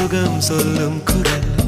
சுகம் சொல்லும் குரல்.